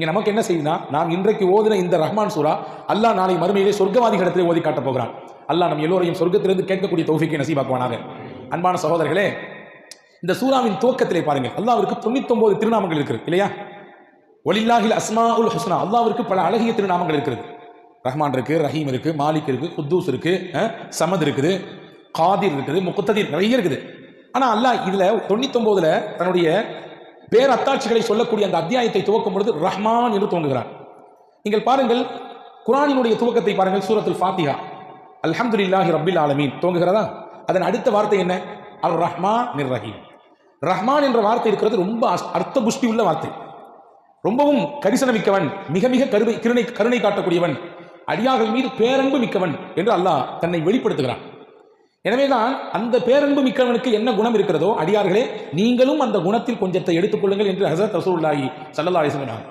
இங்க நமக்கு என்ன செய்யுதுன்னா நாம் இன்றைக்கு ஓதின இந்த ரஹ்மான் சூரா அல்லாஹ் நாளை மறுமையிலே சொர்க்கவாதிகளிடத்திலே ஓதி காட்டப் போகிறான் அல்லாஹ் நம் எல்லோரையும் சொர்க்கத்திலிருந்து கேட்கக்கூடிய தௌஃபிக்கை நசீபாக்குவானாக. அன்பான சகோதரர்களே இந்த சூராவின் துவக்கத்திலே பாருங்கள். அல்லாவிற்கு தொண்ணூத்தொன்பது திருநாமங்கள் இருக்கிறது இல்லையா? ஒலில்லாஹில் அஸ்மா உல் ஹுஸ்னா அல்லாவிற்கு பல அழகிய திருநாமங்கள் இருக்கிறது. ரஹ்மான் இருக்கு ரஹீம் இருக்கு மாலிக் இருக்கு குத்தூஸ் இருக்கு சமத் இருக்குது காதிர் இருக்குது முக்குத்ததீர் நிறைய இருக்குது. ஆனால் அல்லாஹ் இதில் தொண்ணூத்தொன்பதுல தன்னுடைய பேரத்தாட்சிகளை சொல்லக்கூடிய அந்த அத்தியாயத்தை துவக்கும் பொழுது ரஹ்மான் என்று துவங்குகிறார் நீங்கள் பாருங்கள் குரானினுடைய துவக்கத்தை பாருங்கள் சூரத்துல் ஃபாத்திஹா. அல்ஹம்துலில்லாஹி ரபில் ஆலமீன். துவங்குகிறதா அதன் அடுத்த வார்த்தை என்ன? அல் ரஹ்மான் நிர் ரஹீம் ரஹ்மான் என்ற வார்த்தை இருக்கிறது ரொம்ப அர்த்த புஷ்டி உள்ள வார்த்தை. ரொம்பவும் கரிசனமிக்கவன் மிக மிக கருணை கருணை கருணை காட்டக்கூடியவன் அடியார்கள் மீது பேரன்பு மிக்கவன் என்று அல்லாஹ் தன்னை வெளிப்படுத்துகிறான். எனவேதான் அந்த பேரன்பு மிக்கவனுக்கு என்ன குணம் இருக்கிறதோ அடியார்களே நீங்களும் அந்த குணத்தில் கொஞ்சத்தை எடுத்துக்கொள்ளுங்கள் என்று ஹசரத் ரசூல்லாஹி ஸல்லல்லாஹு சொன்னாங்க.